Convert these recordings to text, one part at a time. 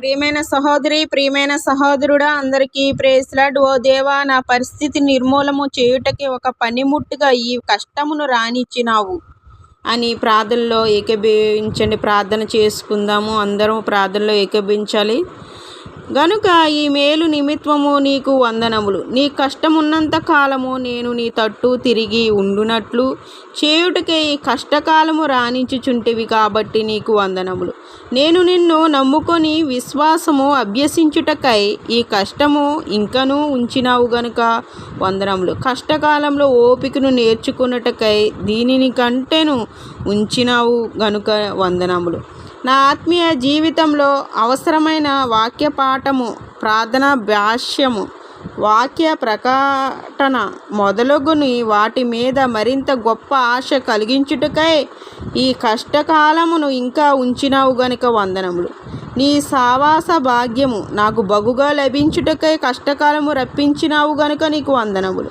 ప్రియమైన సహోదరి ప్రియమైన సహోదరుడా అందరికీ ప్రేస్లాడ్ ఓ దేవా నా పరిస్థితి నిర్మూలము చేయుటకి ఒక పనిముట్టుగా ఈ కష్టమును రానిచ్చినావు అని ప్రార్థనలో ఏకీభవించండి. ప్రార్థన చేసుకుందాము. అందరం ప్రార్థనలో ఏకీభించాలి గనుక ఈ మేలు నిమిత్తము నీకు వందనములు. నీ కష్టమున్నంత కాలము నేను నీ తట్టు తిరిగి ఉండునట్లు. చేయుటకే ఈ కష్టకాలము రాణించుచుంటివి కాబట్టి నీకు వందనములు. నేను నిన్ను నమ్ముకొని విశ్వాసము అభ్యసించుటకై ఈ కష్టము ఇంకనూ ఉంచినావు గనుక వందనములు. కష్టకాలంలో ఓపికను నేర్చుకున్నటకై దీనిని కంటేను ఉంచినావు గనుక వందనములు. నా ఆత్మీయ జీవితంలో అవసరమైన వాక్య పాఠము ప్రార్థన భాష్యము వాక్య ప్రకటన మొదలగుని. వాటి మీద మరింత గొప్ప ఆశ కలిగించుటకై ఈ కష్టకాలమును ఇంకా ఉంచినావు గనుక వందనములు. నీ సావాస భాగ్యము నాకు బగుగా లభించుటకై కష్టకాలము రప్పించినావు గనుక నీకు వందనములు.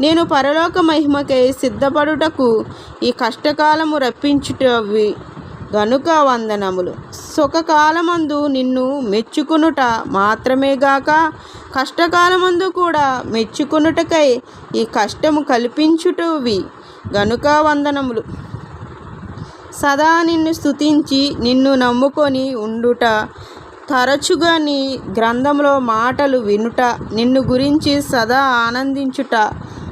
నేను పరలోక మహిమకై సిద్ధపడుటకు ఈ కష్టకాలము రప్పించుటవి గనుక వందనములు సుఖకాలమందు నిన్ను మెచ్చుకునుట మాత్రమేగాక కష్టకాలమందు కూడా మెచ్చుకునుటకై ఈ కష్టము కల్పించుటవి గనుక వందనములు సదా నిన్ను స్తుతించి నిన్ను నమ్ముకొని ఉండుట తరచుగా నీ గ్రంథంలో మాటలు వినుట నిన్ను గురించి సదా ఆనందించుట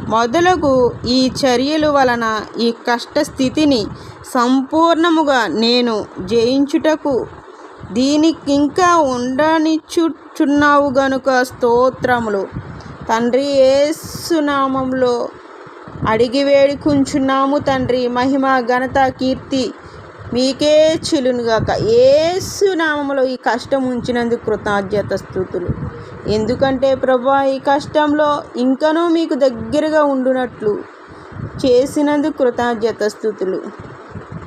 మొదలగు ఈ చర్యలు వలన ఈ కష్ట స్థితిని సంపూర్ణముగా నేను జయించుటకు దీనికి ఇంకా ఉండనిచ్చుచున్నావు గనుక స్తోత్రములు. తండ్రి ఏసునామంలో అడిగి వేడుకుంచున్నాము తండ్రి. మహిమ ఘనత కీర్తి మీకే చిలునుగాక ఏసు నామంలో ఈ కష్టం ఉంచినందుకు కృతజ్ఞత స్థుతులు. ఎందుకంటే ప్రభా ఈ కష్టంలో ఇంకనూ మీకు దగ్గరగా ఉండునట్లు చేసినందుకు కృతజ్ఞత స్థుతులు.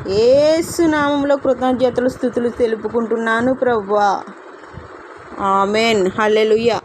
ఏసు నామంలో కృతజ్ఞతలు స్థుతులు తెలుపుకుంటున్నాను ప్రభా. ఆమెన్. హల్లెలుయ్యా